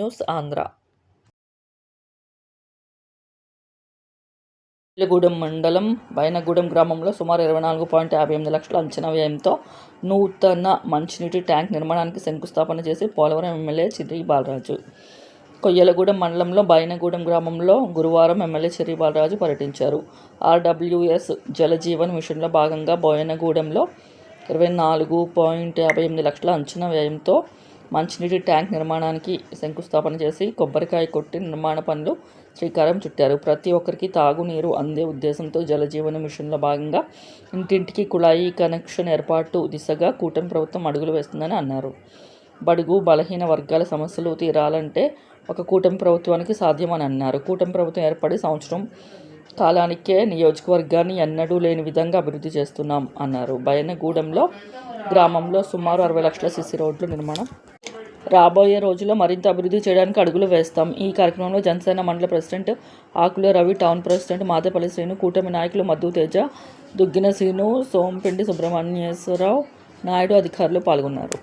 News Andhra ఇలగూడెం మండలం బైనగూడెం గ్రామంలో సుమారు ఇరవై నాలుగు పాయింట్ యాభై ఎనిమిది లక్షల అంచనా వ్యయంతో నూతన మంచినీటి ట్యాంక్ నిర్మాణానికి శంకుస్థాపన చేసి పోలవరం ఎమ్మెల్యే చిర్రి బాలరాజు. కొయ్యలగూడెం మండలంలో బైనగూడెం గ్రామంలో గురువారం ఎమ్మెల్యే చిర్రి బాలరాజు పర్యటించారు. ఆర్డబ్ల్యూఎస్ జలజీవన్ మిషన్లో భాగంగా బోయనగూడెంలో ఇరవై నాలుగు పాయింట్ యాభై ఎనిమిది లక్షల అంచనా వ్యయంతో మంచినీటి ట్యాంక్ నిర్మాణానికి శంకుస్థాపన చేసి కొబ్బరికాయ కొట్టి నిర్మాణ పనులు శ్రీకారం చుట్టారు. ప్రతి ఒక్కరికి తాగునీరు అందే ఉద్దేశంతో జలజీవన మిషన్లో భాగంగా ఇంటింటికి కుళాయి కనెక్షన్ ఏర్పాటు దిశగా కూటమి ప్రభుత్వం అడుగులు వేస్తుందని అన్నారు. బడుగు బలహీన వర్గాల సమస్యలు తీరాలంటే ఒక కూటమి ప్రభుత్వానికి సాధ్యమని అన్నారు. కూటమి ప్రభుత్వం ఏర్పడి సంవత్సరం కాలానికే నియోజకవర్గాన్ని ఎన్నడూ లేని విధంగా అభివృద్ధి చేస్తున్నాం అన్నారు. బయనగూడెంలో గ్రామంలో సుమారు అరవై లక్షల సిసి రోడ్లు నిర్మాణం రాబోయే రోజుల్లో మరింత అభివృద్ధి చేయడానికి అడుగులు వేస్తాం. ఈ కార్యక్రమంలో జనసేన మండల president Akula Ravi town president Madepalli Srinu కూటమి నాయకులు మద్దు తేజ దుగ్గిన శ్రీను సోంపిండి సుబ్రహ్మణ్యేశ్వరరావు నాయుడు అధికారులు పాల్గొన్నారు.